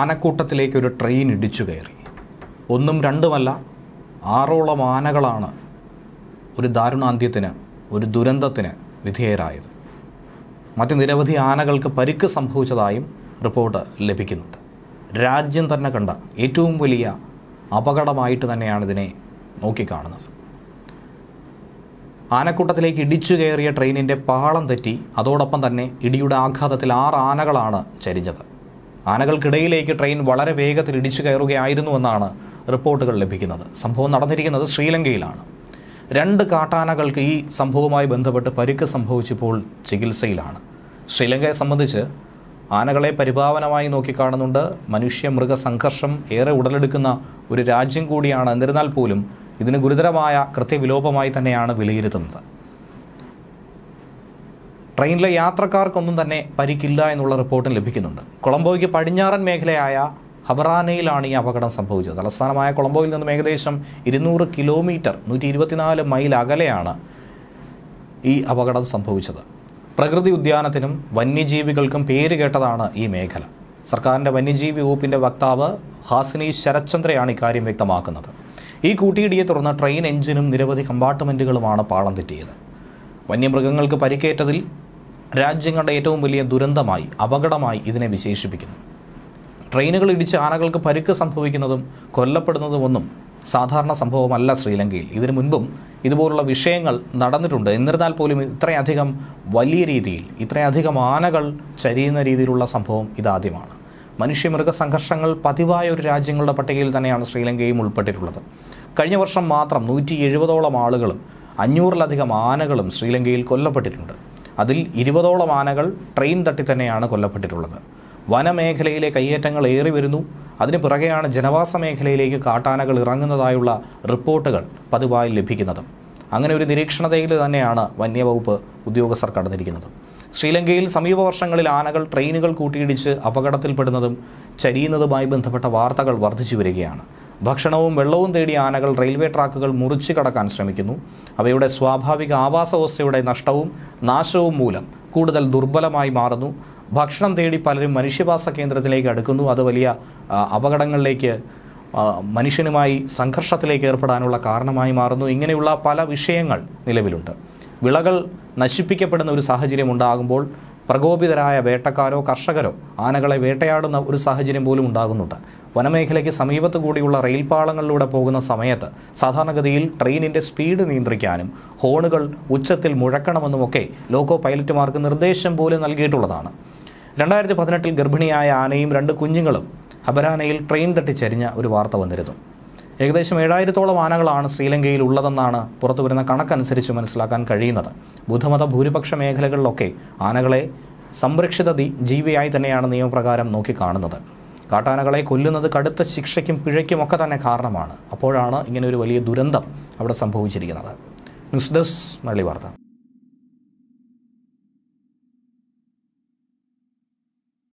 ആനക്കൂട്ടത്തിലേക്ക് ഒരു ട്രെയിൻ ഇടിച്ചു കയറി. ഒന്നും രണ്ടുമല്ല ആറോളം ആനകളാണ് ഒരു ദാരുണാന്ത്യത്തിന് ഒരു ദുരന്തത്തിന് വിധേയരായത്. മറ്റ് നിരവധി ആനകൾക്ക് പരിക്ക് സംഭവിച്ചതായും റിപ്പോർട്ട് ലഭിക്കുന്നുണ്ട്. രാജ്യം തന്നെ കണ്ട ഏറ്റവും വലിയ അപകടമായിട്ട് തന്നെയാണ് ഇതിനെ നോക്കിക്കാണുന്നത്. ആനക്കൂട്ടത്തിലേക്ക് ഇടിച്ചു കയറിയ ട്രെയിനിന്റെ പാളം തെറ്റി അതോടൊപ്പം തന്നെ ഇടിയുടെ ആഘാതത്തിൽ ആറ് ആനകളാണ് ചരിഞ്ഞത്. ആനകൾക്കിടയിലേക്ക് ട്രെയിൻ വളരെ വേഗത്തിൽ ഇടിച്ചു കയറുകയായിരുന്നുവെന്നാണ് റിപ്പോർട്ടുകൾ ലഭിക്കുന്നത്. സംഭവം നടന്നിരിക്കുന്നത് ശ്രീലങ്കയിലാണ്. രണ്ട് കാട്ടാനകൾക്ക് ഈ സംഭവവുമായി ബന്ധപ്പെട്ട് പരിക്ക് സംഭവിച്ചപ്പോൾ ചികിത്സയിലാണ്. ശ്രീലങ്കയെ സംബന്ധിച്ച് ആനകളെ പരിഭാവനമായി നോക്കിക്കാണുന്നുണ്ട്. മനുഷ്യ മൃഗ സംഘർഷം ഏറെ ഉടലെടുക്കുന്ന ഒരു രാജ്യം കൂടിയാണ്. എന്നിരുന്നാൽ പോലും ഇതിന് ഗുരുതരമായ കൃത്യവിലോപമായി തന്നെയാണ് വിലയിരുത്തുന്നത്. ട്രെയിനിലെ യാത്രക്കാർക്കൊന്നും തന്നെ പരിക്കില്ല എന്നുള്ള റിപ്പോർട്ടും ലഭിക്കുന്നുണ്ട്. കൊളംബോയ്ക്ക് പടിഞ്ഞാറൻ മേഖലയായ ഹബറാനയിലാണ് ഈ അപകടം സംഭവിച്ചത്. തലസ്ഥാനമായ കൊളംബോയിൽ നിന്നും ഏകദേശം ഇരുന്നൂറ് കിലോമീറ്റർ നൂറ്റി ഇരുപത്തിനാല് മൈൽ അകലെയാണ് ഈ അപകടം സംഭവിച്ചത്. പ്രകൃതി ഉദ്യാനത്തിനും വന്യജീവികൾക്കും പേര് കേട്ടതാണ് ഈ മേഖല. സർക്കാരിന്റെ വന്യജീവി വകുപ്പിന്റെ വക്താവ് ഹാസിനി ശരത്ചന്ദ്രയാണ് ഇക്കാര്യം വ്യക്തമാക്കുന്നത്. ഈ കൂട്ടിയിടിയെ തുടർന്ന് ട്രെയിൻ എഞ്ചിനും നിരവധി കമ്പാർട്ട്മെന്റുകളുമാണ് പാളം തെറ്റിയത്. വന്യമൃഗങ്ങൾക്ക് പരിക്കേറ്റതിൽ രാജ്യങ്ങളുടെ ഏറ്റവും വലിയ ദുരന്തമായി അപകടമായി ഇതിനെ വിശേഷിപ്പിക്കുന്നു. ട്രെയിനുകൾ ഇടിച്ച് ആനകൾക്ക് പരുക്ക് സംഭവിക്കുന്നതും കൊല്ലപ്പെടുന്നതുമൊന്നും സാധാരണ സംഭവമല്ല ശ്രീലങ്കയിൽ. ഇതിനു മുൻപും ഇതുപോലുള്ള വിഷയങ്ങൾ നടന്നിട്ടുണ്ട്. എന്നിരുന്നാൽ പോലും ഇത്രയധികം വലിയ രീതിയിൽ ഇത്രയധികം ആനകൾ ചരിയുന്ന രീതിയിലുള്ള സംഭവം ഇതാദ്യമാണ്. മനുഷ്യമൃഗ സംഘർഷങ്ങൾ പതിവായ ഒരു രാജ്യങ്ങളുടെ പട്ടികയിൽ തന്നെയാണ് ശ്രീലങ്കയും ഉൾപ്പെട്ടിട്ടുള്ളത്. കഴിഞ്ഞ വർഷം മാത്രം നൂറ്റി എഴുപതോളം ആളുകളും അഞ്ഞൂറിലധികം ആനകളും ശ്രീലങ്കയിൽ കൊല്ലപ്പെട്ടിട്ടുണ്ട്. അതിൽ ഇരുപതോളം ആനകൾ ട്രെയിൻ തട്ടി തന്നെയാണ് കൊല്ലപ്പെട്ടിട്ടുള്ളത്. വനമേഖലയിലെ കയ്യേറ്റങ്ങൾ ഏറി വരുന്നു. അതിന് പിറകെയാണ് ജനവാസ മേഖലയിലേക്ക് കാട്ടാനകൾ ഇറങ്ങുന്നതായുള്ള റിപ്പോർട്ടുകൾ പതിവായി ലഭിക്കുന്നത്. അങ്ങനെ ഒരു നിരീക്ഷണതയിൽ തന്നെയാണ് വന്യവകുപ്പ് ഉദ്യോഗസ്ഥർ കടന്നിരിക്കുന്നത്. ശ്രീലങ്കയിൽ സമീപ വർഷങ്ങളിൽ ആനകൾ ട്രെയിനുകൾ കൂട്ടിയിടിച്ച് അപകടത്തിൽപ്പെടുന്നതും ചരിയുന്നതുമായി ബന്ധപ്പെട്ട വാർത്തകൾ വർദ്ധിച്ചു വരികയാണ്. ഭക്ഷണവും വെള്ളവും തേടി ആനകൾ റെയിൽവേ ട്രാക്കുകൾ മുറിച്ചു കടക്കാൻ ശ്രമിക്കുന്നു. അവയുടെ സ്വാഭാവിക ആവാസ വ്യവസ്ഥയുടെ നഷ്ടവും നാശവും മൂലം കൂടുതൽ ദുർബലമായി മാറുന്നു. ഭക്ഷണം തേടി പലരും മനുഷ്യവാസ കേന്ദ്രത്തിലേക്ക് അടുക്കുന്നു. അത് വലിയ അപകടങ്ങളിലേക്ക് മനുഷ്യനുമായി സംഘർഷത്തിലേക്ക് ഏർപ്പെടാനുള്ള കാരണമായി മാറുന്നു. ഇങ്ങനെയുള്ള പല വിഷയങ്ങൾ നിലവിലുണ്ട്. വിളകൾ നശിപ്പിക്കപ്പെടുന്ന ഒരു സാഹചര്യം ഉണ്ടാകുമ്പോൾ പ്രകോപിതരായ വേട്ടക്കാരോ കർഷകരോ ആനകളെ വേട്ടയാടുന്ന ഒരു സാഹചര്യം പോലും ഉണ്ടാകുന്നുണ്ട്. വനമേഖലയ്ക്ക് സമീപത്ത് കൂടിയുള്ള റെയിൽപാളങ്ങളിലൂടെ പോകുന്ന സമയത്ത് സാധാരണഗതിയിൽ ട്രെയിനിന്റെ സ്പീഡ് നിയന്ത്രിക്കാനും ഹോണുകൾ ഉച്ചത്തിൽ മുഴക്കണമെന്നുമൊക്കെ ലോക്കോ പൈലറ്റുമാർക്ക് നിർദ്ദേശം പോലും നൽകിയിട്ടുള്ളതാണ്. രണ്ടായിരത്തി പതിനെട്ടിൽ ഗർഭിണിയായ ആനയും രണ്ട് കുഞ്ഞുങ്ങളും ഹബരാനയിൽ ട്രെയിൻ തട്ടിച്ചെരിഞ്ഞ ഒരു വാർത്ത വന്നിരുന്നു. ഏകദേശം ഏഴായിരത്തോളം ആനകളാണ് ശ്രീലങ്കയിൽ ഉള്ളതെന്നാണ് പുറത്തു വരുന്ന കണക്കനുസരിച്ച് മനസ്സിലാക്കാൻ കഴിയുന്നത്. ബുദ്ധമത ഭൂരിപക്ഷ മേഖലകളിലൊക്കെ ആനകളെ സംരക്ഷിത ജീവിയായി തന്നെയാണ് നിയമപ്രകാരം നോക്കിക്കാണുന്നത്. കാട്ടാനകളെ കൊല്ലുന്നത് കടുത്ത ശിക്ഷയ്ക്കും പിഴയ്ക്കും ഒക്കെ തന്നെ കാരണമാണ്. അപ്പോഴാണ് ഇങ്ങനെ ഒരു വലിയ ദുരന്തം അവിടെ സംഭവിച്ചിരിക്കുന്നത്. ന്യൂസ് ഡെസ്ക് മലയാളി വാർത്ത